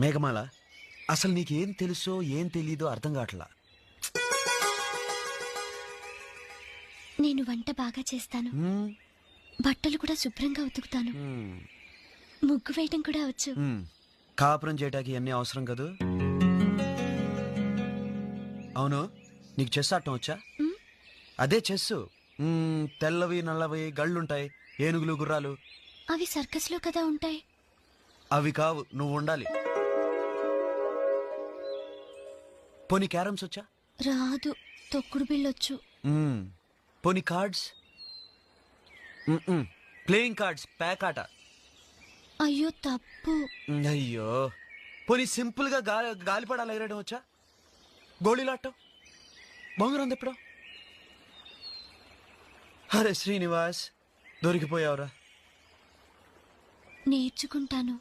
మేఘమాల అసలు నీకేం తెలుసో ఏం తెలీదో అర్థం కావట్లా? నేను వంట బాగా చేస్తాను. బట్టలు కూడా శుభ్రంగా ఉతుకుతాను. ముగ్గు వేయడం కూడా వచ్చు. కాపురం చేయడానికి ఇవన్నీ అవసరం కదూ? అవును నీకు చెస్ ఆడటం వచ్చా. అదే హ్మ్, తెల్లవి నల్లవి గళ్ళుంటాయి. ఏనుగులు గుర్రాలు. అవి సర్కస్లో కదా ఉంటాయి. అవి కావు నువ్వు ఉండాలి. పోనీ క్యారమ్స్ వచ్చా? రాదు తొక్కుడు బిళ్ళొచ్చు. మ్మ్. పోనీ కార్డ్స్? ప్లేయింగ్ కార్డ్స్ ప్యాక్ ఆట. అయ్యో తప్పు. అయ్యో. పోనీ సింపుల్గా గాలి గాలిపడాలు ఎగరడం వచ్చా? గోళీలాటం బొంగరం తిప్పడం? అరే శ్రీనివాస్ దొరికిపోయావురా. నేర్చుకుంటాను.